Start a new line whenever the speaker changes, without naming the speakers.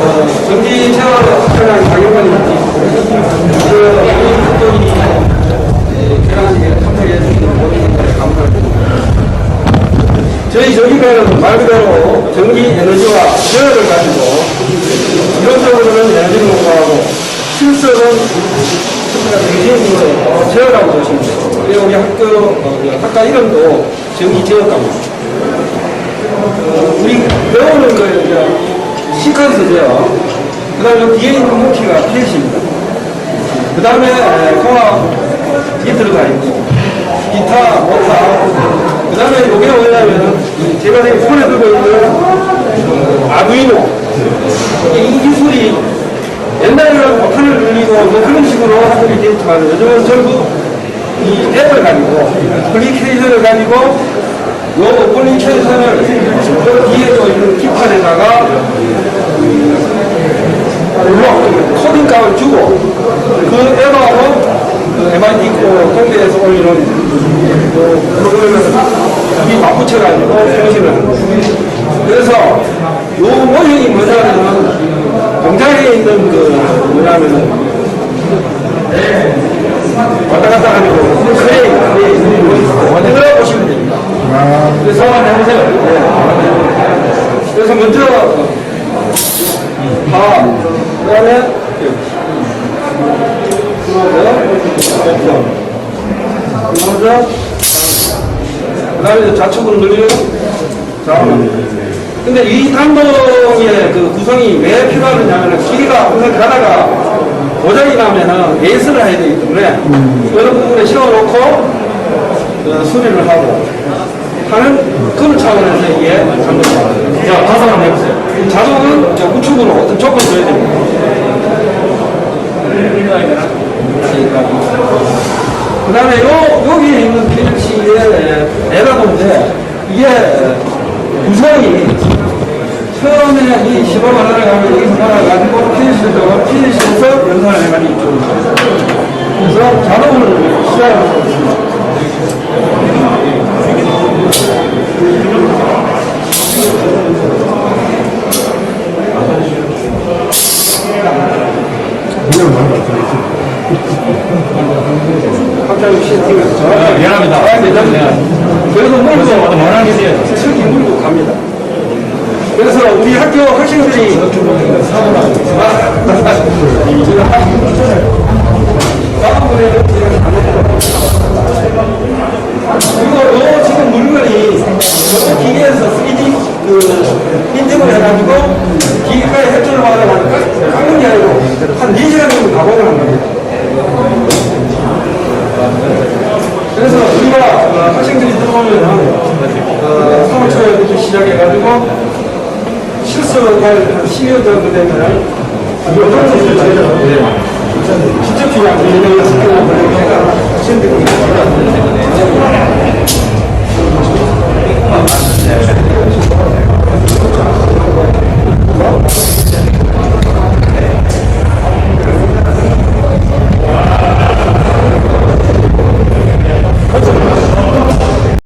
어, 전기 체험 학교랑 강의관이 그 학교이 개강식에 참석해 주시는 모든 분들에 감사드립니다. 저희 전기과는 말 그대로 전기 에너지와 제어를 가지고 이론적으로는 에너지를 공부하고 실습은 대신으로 제어라고 보시면 돼요. 그리고 우리 학교 어, 학과 이름도 전기 제어과입니다. 어, 우리 배우는 거 이제 시퀀스 제어, 그 다음에 뒤에 있는 무기가 PLC입니다. 그 다음에 통합 이 들어가 있고 기타, 모타 그 다음에 뭐냐면은 이 제가 지금 손에 들고 있는 그 아두이노. 이 기술이 옛날에는 버튼을 눌리고 뭐 그런 식으로 하들이 되었지만 요즘은 전부 이 앱을 가지고 어플리케이션을 가지고 요 어플리케이션을 뒤에 또 있는 기판에다가 물론 코딩값을 주고 그 앱하고 그 MIT 있고 동대에서 올리는 그 프로그램을 이 맞붙여가지고 표시를. 그래서 요 모형이 뭐냐면은 공장에 있는 그 뭐냐면은 왔다 갔다 하는 거 크레인, 크레인 만들어 보시면 됩니다. 그래서 한번 해보세요. 네. 그래서 먼저 아, 그 다음에 먼저 그 다음에 좌측으로 늘리는 자 근데 이 단동의 그 구성이 왜 필요하느냐면 길이가 항상 가다가 고장이 나면은 예스를 해야 되기 때문에 어느 부분에 세워놓고 어, 수리를 하고 하는 그런 차원에서 이게 단동입니다. 자, 다섯 번 해보세요. 자동은 이제 우측으로 어떤 조건을 줘야 됩니다. 그 다음에 요, 여기에 있는 PLC의 에라도인데, 이게 구성이 처음에 이 시범 하나를 가면 여기서 나가가지고 PLC에서, PLC에서 연산을 해가지고 이쪽으로. 그래서 자동을 시작하고 있습니다. 갑자기 시팅을
아, 미안합니다.
그래서 물고
원하는 게 돼요.
슬기 물고 갑니다. 그래서 우리 학교 학생들이 인증을 해가지고 기계까지 협조를 받아가지고 한국이 아니고 한 4시간 정도 가공을 한 겁니다. 그래서 우리가 학생들이 들어오면 어, 3월초에부터 시작해가지고 실습을 한 12월 정도 되면 요정도 되더라고요. 직접 중요한 게 이런 스킬을 보내니까 학생들이